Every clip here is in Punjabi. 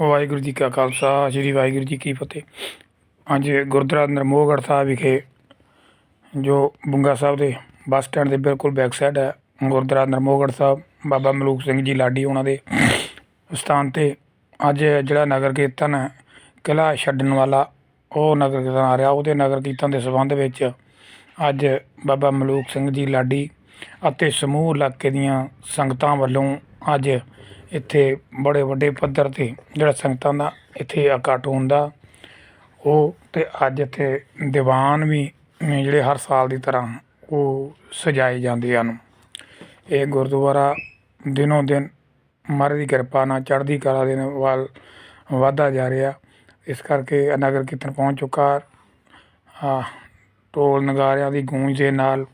ਵਾਹਿਗੁਰੂ ਜੀ ਕਾ ਖਾਲਸਾ, ਸ੍ਰੀ ਵਾਹਿਗੁਰੂ ਜੀ ਕੀ ਫਤਿਹ। ਅੱਜ ਗੁਰਦੁਆਰਾ ਨਰਮੋਹਗੜ੍ਹ ਸਾਹਿਬ ਵਿਖੇ ਜੋ ਬੁੰਗਾ ਸਾਹਿਬ ਦੇ ਬੱਸ ਸਟੈਂਡ ਦੇ ਬਿਲਕੁਲ ਬੈਕ ਸਾਈਡ ਹੈ, ਗੁਰਦੁਆਰਾ ਨਰਮੋਹਗੜ੍ਹ ਸਾਹਿਬ, ਬਾਬਾ ਮਲੂਕ ਸਿੰਘ ਜੀ ਲਾਡੀ ਉਹਨਾਂ ਦੇ ਸਥਾਨ ਤੇ ਅੱਜ ਜਿਹੜਾ ਨਗਰ ਕੀਰਤਨ ਹੈ, ਕਿਲ੍ਹਾ ਛੱਡਣ ਵਾਲਾ, ਉਹ ਨਗਰ ਕੀਰਤਨ ਆ ਰਿਹਾ। ਉਹਦੇ ਨਗਰ ਕੀਰਤਨ ਦੇ ਸੰਬੰਧ ਵਿੱਚ ਅੱਜ ਬਾਬਾ ਮਲੂਕ ਸਿੰਘ ਜੀ ਲਾਡੀ ਅਤੇ ਸਮੂਹ ਇਲਾਕੇ ਦੀਆਂ ਸੰਗਤਾਂ ਵੱਲੋਂ ਅੱਜ ਇੱਥੇ ਬੜੇ ਵੱਡੇ ਪੱਧਰ ਤੇ ਜਿਹੜਾ ਸੰਗਤਾਂ ਦਾ ਇੱਥੇ ਇਕੱਠ ਹੁੰਦਾ ਉਹ ਅਤੇ ਅੱਜ ਇੱਥੇ ਦੀਵਾਨ ਵੀ ਜਿਹੜੇ ਹਰ ਸਾਲ ਦੀ ਤਰ੍ਹਾਂ ਉਹ ਸਜਾਏ ਜਾਂਦੇ ਹਨ। ਇਹ ਗੁਰਦੁਆਰਾ ਦਿਨੋਂ ਦਿਨ ਮਹਾਰਾਜ ਦੀ ਕਿਰਪਾ ਨਾਲ ਚੜ੍ਹਦੀ ਕਲਾ ਦੇ ਵੱਲ ਵਧਦਾ ਜਾ ਰਿਹਾ। ਇਸ ਕਰਕੇ ਨਗਰ ਕੀਰਤਨ ਪਹੁੰਚ ਚੁੱਕਾ। ਆ ਢੋਲ ਨਗਾਰਿਆਂ ਦੀ ਗੂੰਜ ਦੇ ਨਾਲ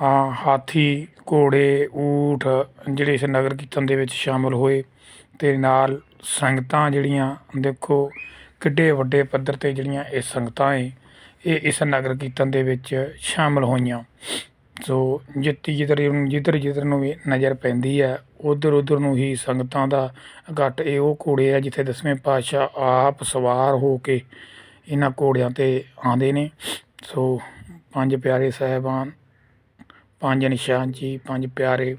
ਹਾਥੀ, ਘੋੜੇ, ਊਠ ਜਿਹੜੇ ਇਸ ਨਗਰ ਕੀਰਤਨ ਦੇ ਵਿੱਚ ਸ਼ਾਮਲ ਹੋਏ ਅਤੇ ਨਾਲ ਸੰਗਤਾਂ ਜਿਹੜੀਆਂ, ਦੇਖੋ ਕਿੱਡੇ ਵੱਡੇ ਪੱਧਰ ਤੇ ਜਿਹੜੀਆਂ ਇਹ ਸੰਗਤਾਂ ਏ, ਇਹ ਇਸ ਨਗਰ ਕੀਰਤਨ ਦੇ ਵਿੱਚ ਸ਼ਾਮਲ ਹੋਈਆਂ। ਸੋ ਜਿੱਤੀ ਜਿੱਧਰ ਜਿੱਧਰ ਜਿੱਧਰ ਨੂੰ ਵੀ ਨਜ਼ਰ ਪੈਂਦੀ ਹੈ। ਉਧਰ ਉਧਰ ਨੂੰ ਹੀ ਸੰਗਤਾਂ ਦਾ ਇਕੱਠ ਇਹ ਉਹ ਘੋੜੇ ਆ ਜਿੱਥੇ ਦਸਵੇਂ ਪਾਤਸ਼ਾਹ ਆਪ ਸਵਾਰ ਹੋ ਕੇ ਇਹਨਾਂ ਘੋੜਿਆਂ ਤੇ ਆਉਂਦੇ ਨੇ। ਸੋ ਪੰਜ ਪਿਆਰੇ ਸਾਹਿਬਾਨ ਪੰਜ ਨਿਸ਼ਾਨ ਜੀ, ਪੰਜ ਪਿਆਰੇ।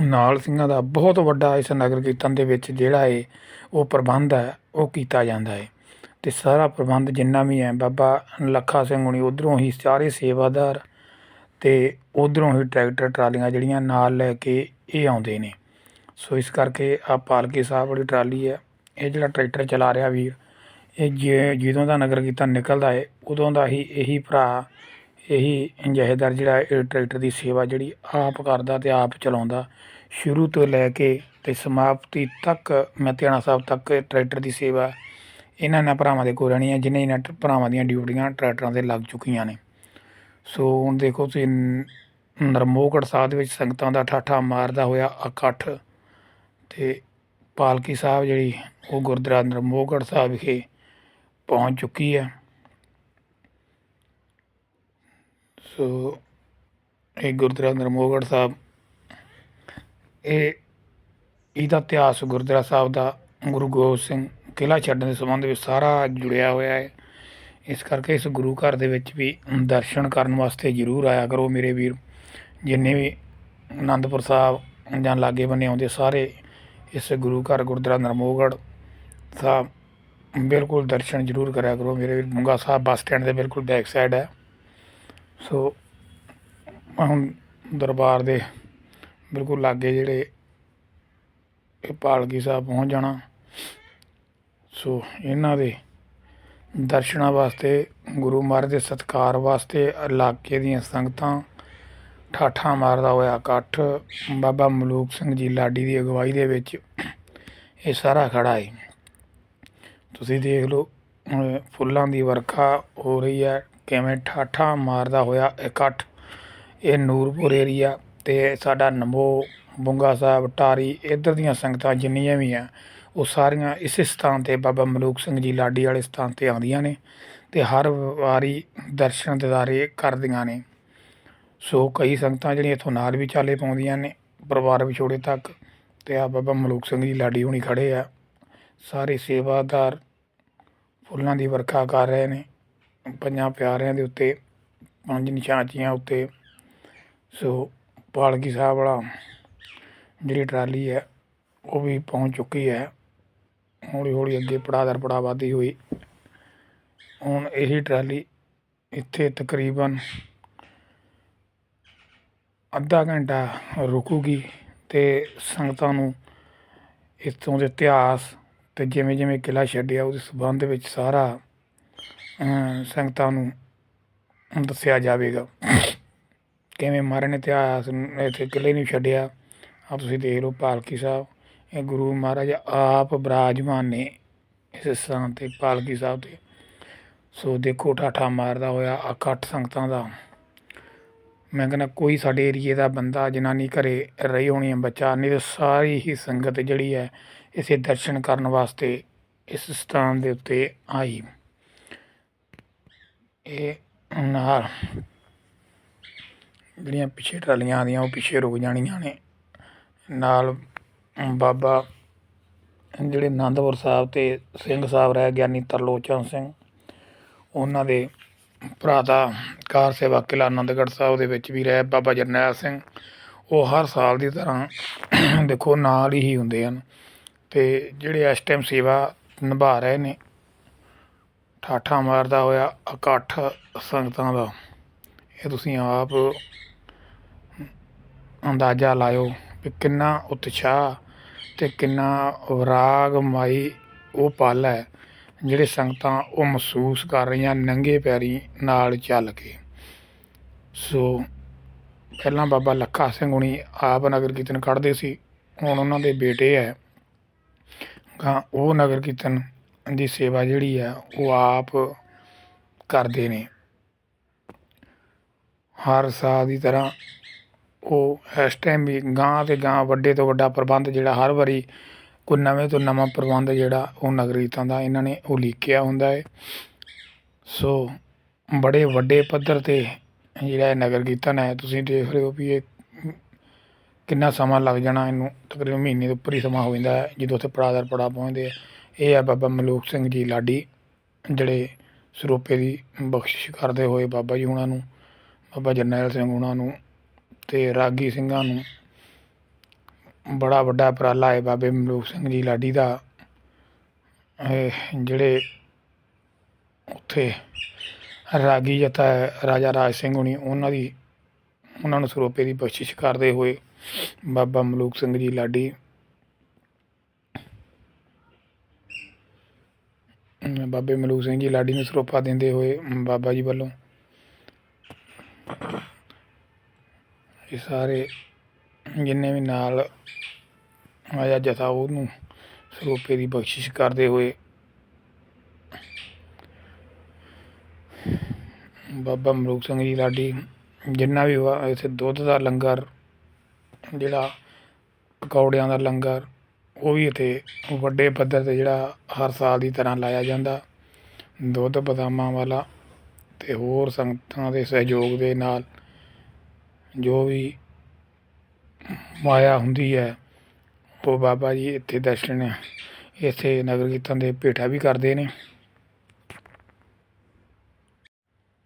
ਨਾਲ ਸਿੰਘਾਂ ਦਾ ਬਹੁਤ ਵੱਡਾ ਇਸ ਨਗਰ ਕੀਰਤਨ ਦੇ ਵਿੱਚ ਜਿਹੜਾ ਹੈ ਉਹ ਪ੍ਰਬੰਧ ਹੈ, ਉਹ ਕੀਤਾ ਜਾਂਦਾ ਹੈ ਤੇ ਸਾਰਾ ਪ੍ਰਬੰਧ ਜਿੰਨਾ ਵੀ ਹੈ, ਬਾਬਾ ਲੱਖਾ ਸਿੰਘ ਹੁਣੀ ਉਧਰੋਂ ਹੀ ਸਾਰੇ ਸੇਵਾਦਾਰ ਤੇ ਉਧਰੋਂ ਹੀ ਟਰੈਕਟਰ, ਟਰਾਲੀਆਂ ਜਿਹੜੀਆਂ ਨਾਲ ਲੈ ਕੇ ਇਹ ਆਉਂਦੇ ਨੇ। ਸੋ ਇਸ ਕਰਕੇ ਆ ਪਾਲਕੀ ਸਾਹਿਬ ਵਾਲੀ ਟਰਾਲੀ ਹੈ, ਇਹ ਜਿਹੜਾ ਟਰੈਕਟਰ ਚਲਾ ਰਿਹਾ ਵੀਰ, ਇਹ ਜੇ, ਜਦੋਂ ਦਾ ਨਗਰ ਕੀਰਤਨ ਨਿਕਲਦਾ ਹੈ ਉਦੋਂ ਦਾ ਹੀ ਇਹੀ ਭਰਾ ਇਹੀ ਜਹੇਦਾਰ ਜਿਹੜਾ ਇਹ ਟਰੈਕਟਰ ਦੀ ਸੇਵਾ ਜਿਹੜੀ ਆਪ ਕਰਦਾ ਤੇ ਆਪ ਚਲਾਉਂਦਾ, ਸ਼ੁਰੂ ਤੋਂ ਲੈ ਕੇ ਤੇ ਸਮਾਪਤੀ ਤੱਕ ਮਤਿਆਣਾ ਸਾਹਿਬ ਤੱਕ ਟਰੈਕਟਰ ਦੀ ਸੇਵਾ ਇਹਨਾਂ ਨਾਲ ਭਰਾਵਾਂ ਦੇ ਕੋਲ ਰਹਿਣੀ ਹੈ ਜਿਨ੍ਹਾਂ ਇਹਨਾਂ ਟ- ਭਰਾਵਾਂ ਦੀਆਂ ਡਿਊਟੀਆਂ ਟਰੈਕਟਰਾਂ ਤੇ ਲੱਗ ਚੁੱਕੀਆਂ ਨੇ। ਸੋ ਹੁਣ ਦੇਖੋ ਤੁਸੀਂ ਨ- ਨਰਮੋਹਗੜ੍ਹ ਸਾਹਿਬ ਦੇ ਵਿੱਚ ਸੰਗਤਾਂ ਦਾ ਠਾਠਾ ਮਾਰਦਾ ਹੋਇਆ ਇਕੱਠ ਤੇ ਪਾਲਕੀ ਸਾਹਿਬ ਜਿਹੜੀ ਉਹ ਗੁਰਦੁਆਰਾ ਨਰਮੋਹਗੜ੍ਹ ਸਾਹਿਬ ਵਿਖੇ ਪਹੁੰਚ ਚੁੱਕੀ ਹੈ। ਸੋ ਇਹ ਗੁਰਦੁਆਰਾ ਨਰਮੋਹਗੜ੍ਹ ਸਾਹਿਬ, ਇਹ ਇਹਦਾ ਇਤਿਹਾਸ ਗੁਰਦੁਆਰਾ ਸਾਹਿਬ ਦਾ ਗੁਰੂ ਗੋਬਿੰਦ ਸਿੰਘ ਕਿਲ੍ਹਾ ਛੱਡਣ ਦੇ ਸੰਬੰਧ ਵਿੱਚ ਸਾਰਾ ਜੁੜਿਆ ਹੋਇਆ ਹੈ। ਇਸ ਕਰਕੇ ਇਸ ਗੁਰੂ ਘਰ ਦੇ ਵਿੱਚ ਵੀ ਦਰਸ਼ਨ ਕਰਨ ਵਾਸਤੇ ਜ਼ਰੂਰ ਆਇਆ ਕਰੋ ਮੇਰੇ ਵੀਰ। ਜਿੰਨੇ ਵੀ ਆਨੰਦਪੁਰ ਸਾਹਿਬ ਜਾਂ ਲਾਗੇ ਬੰਨੇ ਆਉਂਦੇ ਸਾਰੇ ਇਸ ਗੁਰੂ ਘਰ ਗੁਰਦੁਆਰਾ ਨਰਮੋਹਗੜ੍ਹ ਸਾਹਿਬ ਬਿਲਕੁਲ ਦਰਸ਼ਨ ਜ਼ਰੂਰ ਕਰਿਆ ਕਰੋ। ਮੇਰੇ ਵੀਰ ਮੁੰਗਾ ਸਾਹਿਬ ਬੱਸ ਸਟੈਂਡ ਦੇ ਬਿਲਕੁਲ ਬੈਕ ਸਾਈਡ ਹੈ। ਸੋ ਮੈਂ ਹੁਣ ਦਰਬਾਰ ਦੇ ਬਿਲਕੁਲ ਲਾਗੇ ਜਿਹੜੇ ਇਹ ਪਾਲਕੀ ਸਾਹਿਬ ਪਹੁੰਚ ਜਾਣਾ। ਸੋ ਇਹਨਾਂ ਦੇ ਦਰਸ਼ਨਾਂ ਵਾਸਤੇ, ਗੁਰੂ ਮਹਾਰਾਜ ਦੇ ਸਤਕਾਰ ਵਾਸਤੇ ਇਲਾਕੇ ਦੀਆਂ ਸੰਗਤਾਂ, ਠਾਠਾਂ ਮਾਰਦਾ ਹੋਇਆ ਇਕੱਠ, ਬਾਬਾ ਮਲੂਕ ਸਿੰਘ ਜੀ ਲਾਡੀ ਦੀ ਅਗਵਾਈ ਦੇ ਵਿੱਚ ਇਹ ਸਾਰਾ ਖੜਾ ਹੈ ਤੁਸੀਂ ਦੇਖ ਲਓ, ਹੁਣ ਫੁੱਲਾਂ ਦੀ ਵਰਖਾ ਹੋ ਰਹੀ ਹੈ। ਕਿਵੇਂ ਠਾਠਾਂ ਮਾਰਦਾ ਹੋਇਆ ਇਕੱਠ। ਇਹ ਨੂਰਪੁਰ ਏਰੀਆ ਅਤੇ ਸਾਡਾ ਨਮੋ ਬੁੰਗਾ ਸਾਹਿਬ ਟਾਰੀ, ਇੱਧਰ ਦੀਆਂ ਸੰਗਤਾਂ ਜਿੰਨੀਆਂ ਵੀ ਆ, ਉਹ ਸਾਰੀਆਂ ਇਸੇ ਸਥਾਨ ਤੇ ਬਾਬਾ ਮਲੂਕ ਸਿੰਘ ਜੀ ਲਾਡੀ ਵਾਲੇ ਸਥਾਨ ਤੇ ਆਉਂਦੀਆਂ ਨੇ ਤੇ ਹਰ ਵਾਰੀ ਦਰਸ਼ਨ ਦਿਦਾਰੇ ਕਰਦੀਆਂ ਨੇ। ਸੋ ਕਈ ਸੰਗਤਾਂ ਜਿਹੜੀਆਂ ਇੱਥੋਂ ਨਾਲ ਵੀ ਚਾਲੇ ਪਾਉਂਦੀਆਂ ਨੇ, ਪਰਿਵਾਰ ਵਿਛੋੜੇ ਤੱਕ ਤੇ ਆ ਬਾਬਾ ਮਲੂਕ ਸਿੰਘ ਜੀ ਲਾਡੀ ਹੁਣੀ ਖੜੇ ਆ। ਸਾਰੇ ਸੇਵਾਦਾਰ ਫੁੱਲਾਂ ਦੀ ਵਰਖਾ ਕਰ ਰਹੇ ਨੇ। ਪੰਜਾਂ ਪਿਆਰਿਆਂ ਦੇ ਉੱਤੇ, ਪੰਜ ਨਿਸ਼ਾਨਚੀਆਂ ਉੱਤੇ, ਸੋ ਪਾਲਕੀ ਸਾਹਿਬ ਵਾਲਾ ਜਿਹੜੀ ਟਰਾਲੀ ਹੈ, ਉਹ ਵੀ ਪਹੁੰਚ ਚੁੱਕੀ ਹੈ। ਹੌਲੀ ਹੌਲੀ ਅੱਗੇ ਪੜਾਅ ਦਰ ਪੜਾਅ ਵਧਦੀ ਹੋਈ। ਹੁਣ ਇਹੀ ਟਰਾਲੀ ਇੱਥੇ ਤਕਰੀਬਨ ਅੱਧਾ ਘੰਟਾ ਰੁਕੂਗੀ ਤੇ ਸੰਗਤਾਂ ਨੂੰ ਇੱਥੋਂ ਦੇ ਇਤਿਹਾਸ ਤੇ ਜਿਵੇਂ ਜਿਵੇਂ ਕਿਲ੍ਹਾ ਛੱਡਿਆ, ਉਹਦੇ ਸਬੰਧ ਵਿੱਚ ਸਾਰਾ ਸੰਗਤਾਂ ਨੂੰ ਦੱਸਿਆ ਜਾਵੇਗਾ। ਕਿਵੇਂ ਮਹਾਰਾਜ ਨੇ ਇਤਿਹਾਸ ਇੱਥੇ ਕਿਲ੍ਹੇ ਨੂੰ ਛੱਡਿਆ ਆ ਤੁਸੀਂ ਦੇਖ ਲਓ ਪਾਲਕੀ ਸਾਹਿਬ, ਇਹ ਗੁਰੂ ਮਹਾਰਾਜ ਆਪ ਬਰਾਜਮਾਨ ਨੇ ਇਸ ਸਥਾਨ ਤੇ, ਪਾਲਕੀ ਸਾਹਿਬ ਤੇ। ਸੋ ਦੇਖੋ ਠਾਠਾ ਮਾਰਦਾ ਹੋਇਆ ਇਕੱਠ ਸੰਗਤਾਂ ਦਾ। ਮੈਂ ਕਹਿੰਦਾ ਕੋਈ ਸਾਡੇ ਏਰੀਏ ਦਾ ਬੰਦਾ ਜਨਾਨੀ ਘਰੇ ਰਹੀ ਹੋਣੀ ਹੈ ਬੱਚਾ, ਨਹੀਂ ਤਾਂ ਸਾਰੀ ਹੀ ਸੰਗਤ ਜਿਹੜੀ ਹੈ ਇਸੇ ਦਰਸ਼ਨ ਕਰਨ ਵਾਸਤੇ ਇਸ ਸਥਾਨ ਦੇ ਉੱਤੇ ਆਈ। ਇਹ ਨਾਲ ਜਿਹੜੀਆਂ ਪਿੱਛੇ ਟਰਾਲੀਆਂ ਆਉਂਦੀਆਂ, ਉਹ ਪਿੱਛੇ ਰੁਕ ਜਾਣੀਆਂ ਨੇ। ਨਾਲ ਬਾਬਾ ਜਿਹੜੇ ਆਨੰਦਪੁਰ ਸਾਹਿਬ ਅਤੇ ਸਿੰਘ ਸਾਹਿਬ ਰਹਿ ਗਿਆਨੀ ਤਰਲੋਚਨ ਸਿੰਘ। ਉਹਨਾਂ ਦੇ ਭਰਾ ਦਾ ਕਾਰ ਸੇਵਾ ਕਿਲ੍ਹਾ ਆਨੰਦਗੜ੍ਹ ਸਾਹਿਬ ਦੇ ਵਿੱਚ ਵੀ ਰਹਿ ਬਾਬਾ ਜਰਨੈਲ ਸਿੰਘ। ਉਹ ਹਰ ਸਾਲ ਦੀ ਤਰ੍ਹਾਂ ਦੇਖੋ ਨਾਲ ਹੀ ਹੁੰਦੇ ਹਨ। ਤੇ ਜਿਹੜੇ ਇਸ ਟਾਈਮ ਸੇਵਾ ਨਿਭਾ ਰਹੇ ਨੇ ਠਾਠਾ ਮਾਰਦਾ ਹੋਇਆ ਇਕੱਠ ਸੰਗਤਾਂ ਦਾ। ਇਹ ਤੁਸੀਂ ਆਪ ਅੰਦਾਜ਼ਾ ਲਾਇਓ ਕਿ ਕਿੰਨਾ ਉਤਸ਼ਾਹ ਤੇ ਕਿੰਨਾ ਵਿਰਾਗ ਮਾਈ ਉਹ ਪਲ ਹੈ ਜਿਹੜੇ ਸੰਗਤਾਂ ਉਹ ਮਹਿਸੂਸ ਕਰ ਰਹੀਆਂ ਨੰਗੇ ਪੈਰੀ ਨਾਲ ਚੱਲ ਕੇ। ਸੋ ਪਹਿਲਾਂ ਬਾਬਾ ਲੱਖਾ ਸਿੰਘ ਹੁਣੀ ਆਪ ਨਗਰ ਕੀਰਤਨ ਕੱਢਦੇ ਸੀ, ਹੁਣ ਉਹਨਾਂ ਦੇ ਬੇਟੇ ਹੈ। ਗਾ ਉਹ ਨਗਰ ਕੀਰਤਨ ਦੀ ਸੇਵਾ ਜਿਹੜੀ ਹੈ ਉਹ ਆਪ ਕਰਦੇ ਨੇ। ਹਰ ਸਾਲ ਦੀ ਤਰ੍ਹਾਂ ਉਹ ਇਸ ਟਾਈਮ ਵੀ ਗਾਂ ਤੇ ਗਾਂ ਵੱਡੇ ਤੋਂ ਵੱਡਾ ਪ੍ਰਬੰਧ ਜਿਹੜਾ ਹਰ ਵਾਰੀ ਕੋਈ ਨਵੇਂ ਤੋਂ ਨਵਾਂ ਪ੍ਰਬੰਧ ਜਿਹੜਾ ਉਹ ਨਗਰ ਕੀਰਤਨ ਦਾ ਇਹਨਾਂ ਨੇ ਉਲੀਕਿਆ ਹੁੰਦਾ ਹੈ ਸੋ ਬੜੇ ਵੱਡੇ ਪੱਧਰ ਤੇ ਜਿਹੜਾ ਇਹ ਨਗਰ ਕੀਰਤਨ ਹੈ, ਤੁਸੀਂ ਦੇਖ ਰਹੇ ਹੋ ਵੀ ਇਹ ਕਿੰਨਾ ਸਮਾਂ ਲੱਗ ਜਾਣਾ, ਇਹਨੂੰ ਤਕਰੀਬਨ ਮਹੀਨੇ ਦੇ ਉੱਪਰ ਹੀ ਸਮਾਂ ਹੋ ਜਾਂਦਾ ਹੈ, ਜਦੋਂ ਉੱਥੇ ਪੜਾਦਰ ਪੜਾ ਪਹੁੰਚਦੇ ਆ। ਇਹ ਹੈ ਬਾਬਾ ਮਲੂਕ ਸਿੰਘ ਜੀ ਲਾਡੀ, ਜਿਹੜੇ ਸਰੋਪੇ ਦੀ ਬਖਸ਼ਿਸ਼ ਕਰਦੇ ਹੋਏ ਬਾਬਾ ਜੀ ਉਹਨਾਂ ਨੂੰ, ਬਾਬਾ ਜਰਨੈਲ ਸਿੰਘ ਉਹਨਾਂ ਨੂੰ ਤੇ ਰਾਗੀ ਸਿੰਘਾਂ ਨੂੰ ਬੜਾ ਵੱਡਾ ਉਪਰਾਲਾ ਹੈ ਬਾਬੇ ਮਲੂਕ ਸਿੰਘ ਜੀ ਲਾਡੀ ਦਾ। ਜਿਹੜੇ ਉੱਥੇ ਰਾਗੀ ਜਥਾ ਹੈ, ਰਾਜਾ ਰਾਜ ਸਿੰਘ ਹੁਣੀ, ਉਹਨਾਂ ਦੀ, ਉਹਨਾਂ ਨੂੰ ਸਰੋਪੇ ਦੀ ਬਖਸ਼ਿਸ਼ ਕਰਦੇ ਹੋਏ ਬਾਬਾ ਮਲੂਕ ਸਿੰਘ ਜੀ ਲਾਡੀ ਬਾਬੇ ਮਲੂਕ ਸਿੰਘ ਜੀ ਲਾਡੀ ਨੂੰ ਸਰੋਪਾ ਦਿੰਦੇ ਹੋਏ ਬਾਬਾ ਜੀ ਵੱਲੋਂ ਇਹ ਸਾਰੇ ਜਿੰਨੇ ਵੀ ਨਾਲ ਆਇਆ ਜਥਾ ਉਹਨੂੰ ਸਰੋਪੇ ਦੀ ਬਖਸ਼ਿਸ਼ ਕਰਦੇ ਹੋਏ ਬਾਬਾ ਮਲੂਕ ਸਿੰਘ ਜੀ ਲਾਡੀ ਜਿੰਨਾ ਵੀ ਇੱਥੇ ਦੁੱਧ ਦਾ ਲੰਗਰ, ਜਿਹੜਾ ਪਕੌੜਿਆਂ ਦਾ ਲੰਗਰ ਉਹ ਵੀ ਇੱਥੇ ਵੱਡੇ ਪੱਧਰ ਤੇ ਜਿਹੜਾ ਹਰ ਸਾਲ ਦੀ ਤਰ੍ਹਾਂ ਲਾਇਆ ਜਾਂਦਾ। ਦੁੱਧ ਬਦਾਮਾਂ ਵਾਲਾ ਅਤੇ ਹੋਰ ਸੰਗਤਾਂ ਦੇ ਸਹਿਯੋਗ ਦੇ ਨਾਲ ਜੋ ਵੀ ਮਾਇਆ ਹੁੰਦੀ ਹੈ, ਉਹ ਬਾਬਾ ਜੀ ਇੱਥੇ ਦਰਸ਼ਨ, ਇੱਥੇ ਨਗਰ ਕੀਰਤਨ ਦੇ ਭੇਟਾ ਵੀ ਕਰਦੇ ਨੇ।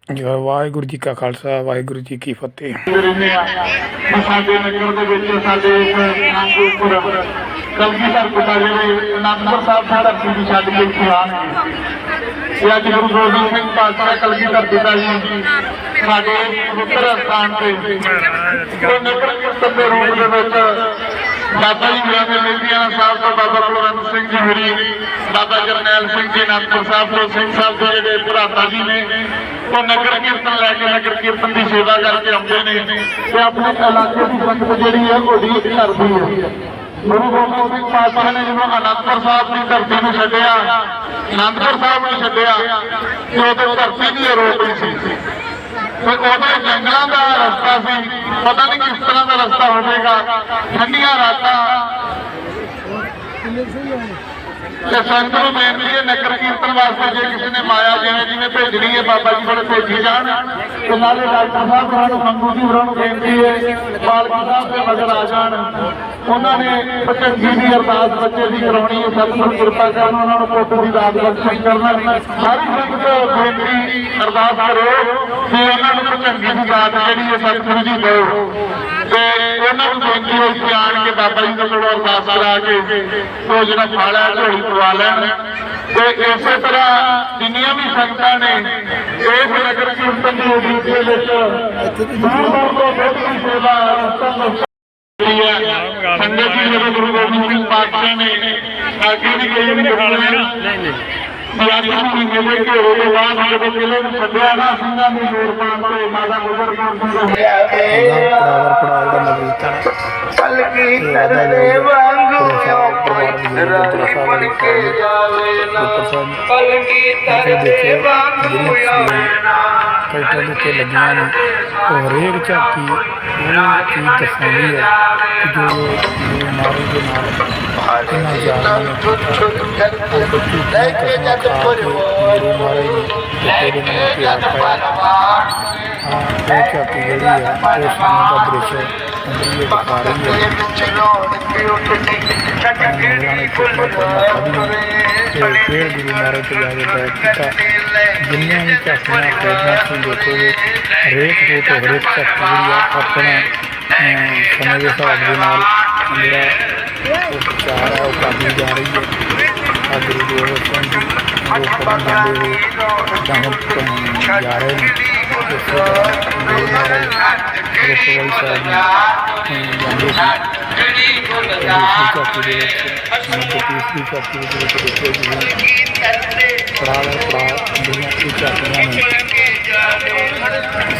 ਜੈ ਵਾਹਿਗੁਰੂ ਜੀ ਕਾ ਖਾਲਸਾ, ਵਾਹਿਗੁਰੂ ਜੀ ਕੀ ਫਤਿਹ। ਸਾਡੇ ਨਗਰ ਦੇ ਵਿੱਚ ਸਾਡੇ ਇਸ ਨਾਗਪੁਰ ਕਲਗੀਧਰ ਪਿਤਾ ਜਿਹੜੇ ਅਨੰਦਪੁਰ ਸਾਹਿਬ ਦਾ ਧਰਤੀ ਛੱਡ ਕੇ ਇੱਥੇ ਆਉਣਗੇ ਅੱਜ ਗੁਰੂ ਗੋਬਿੰਦ ਸਿੰਘ ਪਾਤਸ਼ਾਹ ਕਲਗੀਧਰ ਪਿਤਾ ਜੀ, ਸਾਡੇ ਪਵਿੱਤਰ ਸਥਾਨ ਤੇ। ਉਹ ਨਗਰ ਕੀਰਤਨ ਦੇ ਰੂਪ ਦੇ ਵਿੱਚ ਬਾਬਾ ਜੀ ਹੋਰਾਂ ਦੇ ਸਾਹਿਬ ਤੋਂ ਬਾਬਾ ਕੁਲਵੰਤ ਸਿੰਘ ਜੀ ਹੋਰੀ। ਬਾਬਾ ਜਰਨੈਲ ਸਿੰਘ ਜੀ ਅਨੰਦਪੁਰ ਸਾਹਿਬ ਤੋਂ ਸਿੰਘ ਸਾਹਿਬ ਦੇ ਜਿਹੜੇ ਭਰਾਤਾ ਜੀ ਨੇ, ਉਹ ਨਗਰ ਕੀਰਤਨ ਲੈ ਕੇ ਨਗਰ ਕੀਰਤਨ ਦੀ ਸੇਵਾ ਕਰਕੇ ਆਉਂਦੇ ਨੇ ਤੇ ਆਪਣੇ ਇਲਾਕੇ ਦੀ ਸੰਗਤ ਜਿਹੜੀ ਹੈ ਉਹ ਡੀਕ ਕਰਦੀ ਹੈ। ਗੁਰੂ ਗੋਬਿੰਦ ਸਿੰਘ ਪਾਤਸ਼ਾਹ ਨੇ ਜਦੋਂ ਅਨੰਦਪੁਰ ਸਾਹਿਬ ਦੀ ਧਰਤੀ ਨੂੰ ਛੱਡਿਆ ਅਨੰਦਪੁਰ ਸਾਹਿਬ ਨੂੰ ਛੱਡਿਆ, ਤੇ ਉਹਦੇ ਧਰਤੀ ਦੀ ਰੋਕ ਸੀ। ਤੇ ਉਹਦੇ ਜੰਗਲਾਂ ਦਾ ਰਸਤਾ ਸੀ, ਪਤਾ ਨਹੀਂ ਕਿਸ ਤਰ੍ਹਾਂ ਦਾ ਰਸਤਾ ਹੋਵੇਗਾ, ਠੰਡੀਆਂ ਰਾਤਾਂ। ਤੇ ਸੰਗਤ ਨੂੰ ਬੇਨਤੀ ਹੈ, ਨਗਰ ਕੀਰਤਨ ਵਾਸਤੇ ਜੇ ਕਿਸੇ ਨੇ ਮਾਇਆ ਜਿਵੇਂ ਜਿਵੇਂ ਭੇਜਣੀ ਹੈ, ਬਾਬਾ ਜੀ ਕੋਲ ਭੇਜੀ ਜਾਣ। ਤੇ ਨਾਲੇ ਡਾਕਟਰ ਸਾਹਿਬ ਹੋਰਾਂ ਨੂੰ ਮੰਗੂ ਜੀ ਹੋਰਾਂ ਨੂੰ ਬੇਨਤੀ ਹੈ ਪਾਲਕੀ ਸਾਹਿਬ ਦੇ ਮਗਰ ਆ ਜਾਣ। ਉਹਨਾਂ ਨੇ ਭਟੰਗੀ ਦੀ ਅਰਦਾਸ ਬੱਚੇ ਦੀ ਕਰਾਉਣੀ ਹੈ ਸਤਿਗੁਰੂ ਕਿਰਪਾ ਕਰਨ ਉਹਨਾਂ ਨੂੰ ਪੁੱਤ ਦੀ ਦਾਤ ਬਖਸ਼ਿਸ਼ ਕਰਨਾ ਸਾਰੀ ਸੰਗਤ ਬੇਨਤੀ ਅਰਦਾਸ ਕਰੋ ਕਿ ਉਹਨਾਂ ਨੂੰ ਭਟੰਗੀ ਦੀ ਦਾਤ ਜਿਹੜੀ ਹੈ, ਸਤਿਗੁਰੂ ਜੀ ਦਿਓ। ਤੇ ਉਹਨਾਂ ਨੂੰ ਬੇਨਤੀ ਹੋਈ ਕਿ ਆਣ ਕੇ ਬਾਬਾ ਜੀ ਕੋਲੋਂ ਅਰਦਾਸ ਕਰਾ ਕੇ ਉਹ ਜਿਹੜਾ ਫਲ ਹੈ ਝੋਲੀ ਪਵਾ ਲੈਣ। ਤੇ ਇਸੇ ਤਰ੍ਹਾਂ ਜਿੰਨੀਆਂ ਵੀ ਸੰਗਤਾਂ ਨੇ ਇਸ ਨਗਰ ਕੀਰਤਨ ਦੀ ਉਡੀਕ ਦੇ ਵਿੱਚ ਦੂਰ ਦੂਰ ਤੋਂ ਬਹੁਤ ਸੇਵਾ ਰਸਤਾਂ ਸੰਗਤ ਜੀ ਮੇਰੇ ਗੁਰੂ ਗੋਬਿੰਦ ਸਿੰਘ ਪਾਤਸ਼ਾਹ ਨੇ, ਅੱਗੇ ਵੀ ਕਈ ਵੀ ਨਹੀਂ ਨਹੀਂ। ਵਿਆਖਿਆ ਮਹੀਨੇ ਦੇ ਘੇਰੇ ਦੇ ਬਾਅਦ ਜਦੋਂ ਕਿਲੇ ਨੂੰ ਛੱਡਿਆ ਨਾ ਸਿੰਘਾਂ ਦੀ ਜੋਰ ਪਾਉਣ ਤੇ ਮਾਤਾ ਗੁਜਰ ਕੌਰ ਸਿੰਘ ਪੜਾਵਰ ਪੜਾਵ ਦਾ ਇਹ ਆਦਾ ਤਰਲੇ ਜੋ ਵਾਂਗੂ ਦੀ ਗੁਰਦੁਆਰਾ ਸਾਹਿਬ ਕੇ ਉੱਪਰ ਸਾਹਿਬ ਦੇਖਿਓ ਵਾਂਗੂ ਜਿਹੜੀਆਂ ਟਰੈਕਟਰ ਦੇ ਉੱਤੇ ਲੱਗੀਆਂ ਨੇ ਉਹ ਹਰੇਕ ਝਾਕੀ ਉਹ ਚੀਜ਼ ਦਰਸਾਉਂਦੀ ਹੈ ਕਿ ਜੋ ਗੁਰੂ ਮਹਾਰਾਜ ਦੇ ਨਾਲ ਕਿੰਨਾ ਜਾਣਾ ਨੇ ਕੀਤਾ ਉਹ ਬੱਚੀ ਕਿੰਨਾ ਕਸਮਾਂ ਖਾ ਕੇ ਗੁਰੂ ਮਹਾਰਾਜ ਨੇ ਦੇ ਨਾਲ ਪਿਆਰ ਪਾਇਆ। ਹਾਂ ਇਹ ਝਾਕੀ ਜਿਹੜੀ ਹੈ ਉਹ ਸਮੇਂ ਦਾ ਦ੍ਰਿਸ਼ ਹੈ। ਅੰਦਰ ਗੁਰੂ ਮਹਾਰਾਜ ਤੇ ਜਾ ਕੇ ਬੈਠ ਕੀਤਾ ਜਿੰਨੀਆਂ ਵੀ ਝਾਕੀਆਂ ਖੇਡਾਂ ਸੀ ਦੇਖੋਗੇ ਹਰੇਕ ਫੋਟੋ ਹਰੇਕ ਝਾਕੀ ਜਿਹੜੀ ਆ ਆਪਣਾ ਸਮੇਂ ਦੇ ਹਿਸਾਬ ਦੇ ਨਾਲ ਜਿਹੜਾ ਉਹ ਵਿਚਾਰ ਉਹ ਕਰਦੀ ਜਾ ਰਹੀ ਹੈ ਆ ਗੁਰੂ ਗੋਬਿੰਦ ਸਿੰਘ ਜੀ ਜੋ ਪੜ੍ਹਨ ਜਾਂਦੇ ਹੋਏ ਦਮ ਜਾ ਰਹੇ ਨੇ ਇਸੇ ਤਰ੍ਹਾਂ ਗੁਰੂ ਮਹਾਰਾਜ ਗੁਰਪੁਰਬ ਸਾਹਿਬ ਨੂੰ ਅਮ, ਜਾਂਦੇ ਸੀ ਦੂਸਰੀ ਝਾਕੀ ਦੇ ਵਿੱਚ ਨੰਬਰ ਤੀਸਰੀ ਝਾਕੀ ਦੇ ਵਿੱਚ ਦੇਖਿਆ ਜੀ ਪੜਾਅ ਦਾ ਪੜਾਅ ਜਿਹੜੀਆਂ ਇਹ ਝਾਕੀਆਂ ਨੇ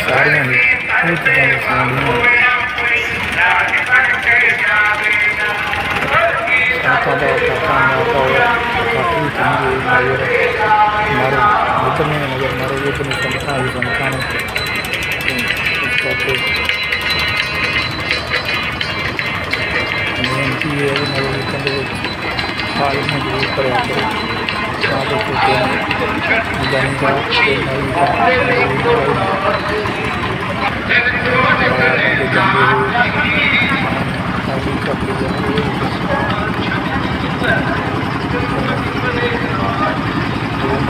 ਸਾਰੀਆਂ ਹੀ ਇਹ ਚੀਜ਼ਾਂ ਦਰਸਾਉਂਦੀਆਂ ਸਾਤਾ ਦਾ ਕਾਕਾ ਮਾਤਾ ਹੋਇਆ ਕਾਫੀ ਚੰਗੇ ਨਜ਼ਰ ਮਾਰੋ ਜਿਤਨੇ ਨਜ਼ਰ ਮਾਰੋ ਜਿਤਨੇ ਸੰਤਾਂ ਹੀ ਸੰਤਾਂ ਨੇ ਤੇ ਇਸ ਕਰਕੇ ਬੇਨਤੀ ਹੈ ਕਿ ਨਗਰ ਕੀਰਤਨ ਦੇ ਵਿੱਚ ਹਾਲ ਨੂੰ ਜ਼ਰੂਰ ਕਰਿਆ ਕਰੋ ਤਾਂ ਜੋ ਕਿ